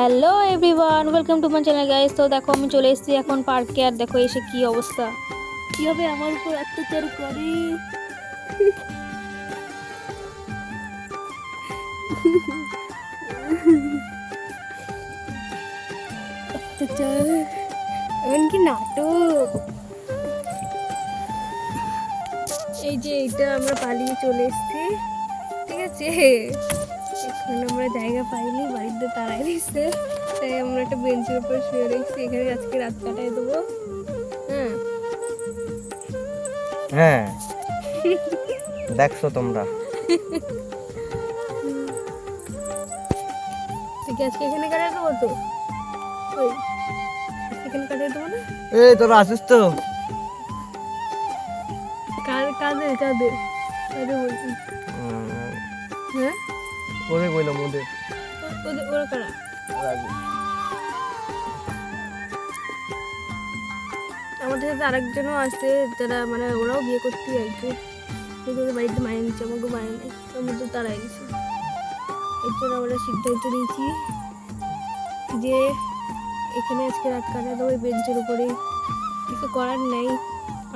Hello everyone, welcome to my channel guys. তো দেখো, আমি চলে এসেছি এখন পার্কে, আর দেখো এসে কি অবস্থা। কীভাবে আমার উপর অত্যাচার করে? অত্যাচার, এমনকি নাটক। এই যে এটা আমরা পালিয়ে চলে এসেছি, ঠিক আছে? এখন আমরা জায়গা পাইনি বাড়িতে তাড়াই দিচ্ছে তাই আমরা একটা বেঞ্চের উপর শুয়ে রয়েছি। এখানে আজকে রাত কাটাই দেবো। হ্যাঁ। হ্যাঁ। দেখছ তোমরা। ঠিক আছে আজকে এখানে কাটাই দেবো তো? ওই এখানে কাটাই দেবো না? এই তোরা আসিস তো। কাদের কাদের? কাদের বলছি? হ্যাঁ? ওরে কইলাম ওদের। ওরা কারা? আমাদের সাথে আরেকজনও আছে যারা মানে ওরাও বিয়ে করতে চাইছে। কিন্তু ওদের বাড়িতে মায়ের নিচ্ছে আমাকে মায়ের নেই। ওর মধ্যে তারাই গেছে। এর জন্য আমরা সিদ্ধান্ত নিয়েছি যে এখানে আজকে রাত কাটা ওই বেঞ্চের উপরে। কিছু করার নেই।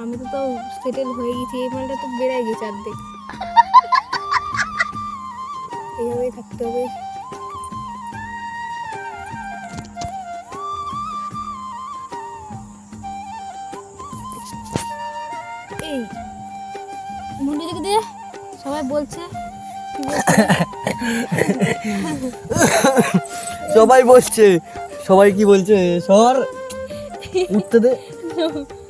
আমি তো তাও সেটেল হয়ে গেছি। এই মালটা তো বেড়ে গেছে অর্ধেক। এইভাবেই থাকতে হবে। এই মুন্ডি দিকে দিয়ে সবাই বলছে। বলছে? সবাই বলছে সবাই কি বলছে? সর উঠতে দে।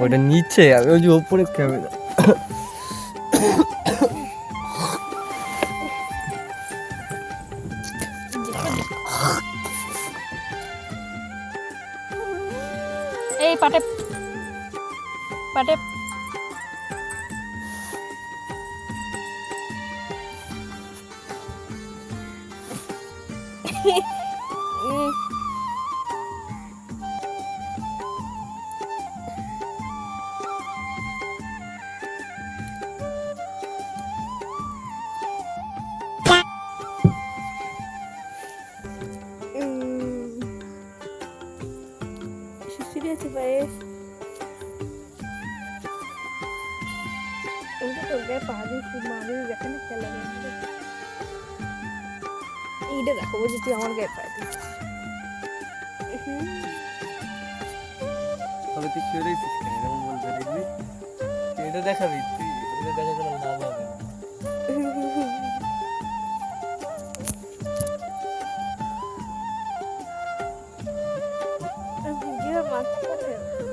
ওটা নিচ্ছে আমি ওই যে ওপরে ক্যামেরা এই পাটে পাটে। উম, খেলা এইটা দেখো বলছি তুই আমার গায়ে পা দিস। তবে তুই কেন? এরকম বলতে দেখবি এটা দেখাবি তুই এটা দেখা কোনো লাভ হবে। না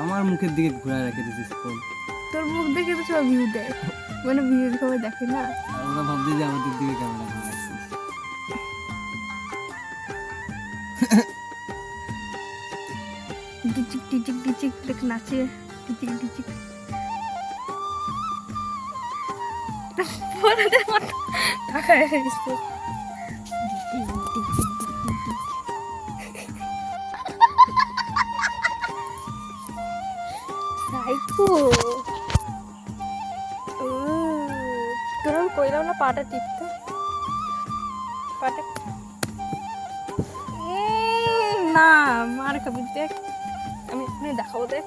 আমার মুখের দিকে ঘুরায় রেখে দিয়েছিস ফোন তোর মুখ দেখে তো সব ভিউ দেয়। মানে ভিউ সবাই দেখে না। ওরা ভাবছে যে আমাদের দিকে ক্যামেরা ঘুরে রাখছিস ডিচিক ডিচিক ডিচিক দেখ নাচে ডিচিক ডিচিক বড়দের মতো টাকায় ফেলিস সাইকো তোর আমি কইলাম না পাটা টিপতে পাটা উম, না মার খাবি দেখ আমি দেখাবো দেখ।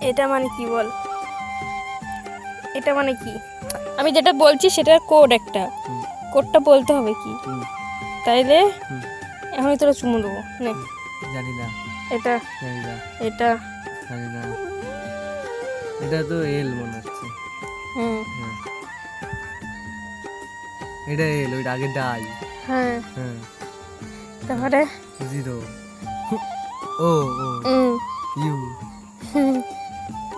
এটা মানে কি বল? এটা মানে কি? আমি যেটা বলছি সেটার কোড একটা। কোডটা বলতে হবে কি? তাইলে এখনই তোরা চুমু দেবো। নে। জানি না। এটা। জানি না। এটা। জানি না। এটা তো এল মনে হচ্ছে। হ্যাঁ হ্যাঁ। এটা এল ওইটা আগে ডাই। হ্যাঁ। হ্যাঁ। তারপরে জিরো। O O. ইউ। হুম,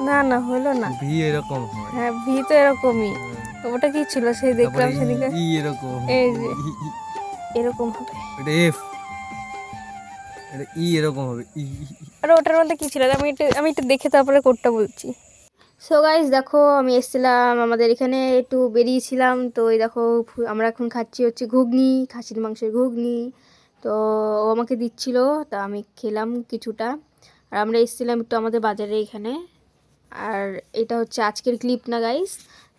না না হলো না। ভি এরকম হয়। হ্যাঁ ভি তো এরকমই। ওটা কি ছিল? সেই দেখলাম সেদিকে ই এরকম এই যে। এরকম হবে। এটা এফ এটা ই এরকম হবে। ই ই। আর ওটার মধ্যে কি ছিল? আমি একটু আমি একটু দেখে তারপরে কোডটা বলছি। সো গাইজ দেখো, আমি এসেছিলাম, আমাদের এখানে একটু বেরিয়েছিলাম। তো এই দেখো আমরা এখন খাচ্ছি হচ্ছে ঘুগনি, খাসির মাংসের ঘুগনি। তো ও আমাকে দিচ্ছিল, তা আমি খেলাম কিছুটা। আর আমরা এসেছিলাম একটু আমাদের বাজারে এখানে। আর এটা হচ্ছে আজকের ক্লিপ না গাইস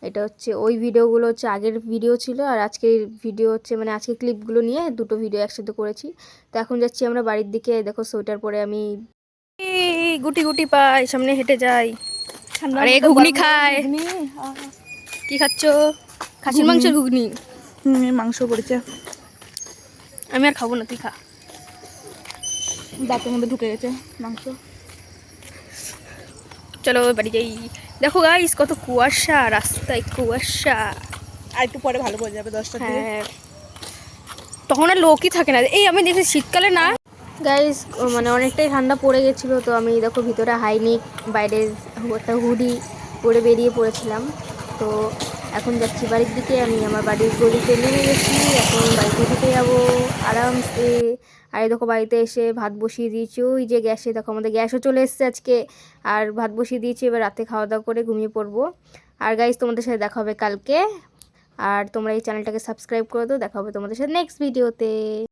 এটা হচ্ছে ওই ভিডিওগুলো হচ্ছে আগের ভিডিও ছিল, আর আজকের ভিডিও হচ্ছে মানে আজকের ক্লিপগুলো নিয়ে দুটো ভিডিও একসাথে করেছি। তো এখন যাচ্ছি আমরা বাড়ির দিকে। দেখো, সোয়েটার পরে আমি গুটি গুটি পাই সামনে হেঁটে যাই। আরে ঘুগনি খায়। কি খাচ্ছ? খাসির মাংসের ঘুগনি? মাংস পড়েছে। আমি আর খাব না তুই খা। দাঁতের মধ্যে ঢুকে গেছে মাংস। চলো বাড়ি যাই। দেখো গাইস কত কুয়াশা রাস্তায় কুয়াশা। আর একটু পরে ভালো করে যাবে দশটা হ্যাঁ। তখন আর লোকই থাকে না। এই আমি দেখি শীতকালে না গাইস মানে অনেকটাই ঠান্ডা পড়ে গেছিল, তো আমি দেখো ভিতরে হাইনিক বাইরে একটা হুডি পরে বেরিয়ে পড়েছিলাম। তো এখন যাচ্ছি বাড়ির দিকে, আমি আমার বাড়ির গলিতে নেমে গেছি, এখন বাড়িতে ঢুকে যাব আরামসে। আর দেখো বাড়িতে এসে ভাত বসিয়ে দিয়েছি, ওই যে গ্যাসে, দেখো আমাদের গ্যাসও চলে এসেছে আজকে। আর ভাত বসিয়ে দিয়েছি, এবার রাতে খাওয়া দাওয়া করে ঘুমিয়ে পড়ব। আর গাইস তোমাদের সাথে দেখা হবে কালকে। আর তোমরা এই চ্যানেলটাকে সাবস্ক্রাইব করে দাও, দেখা হবে তোমাদের সাথে নেক্সট ভিডিওতে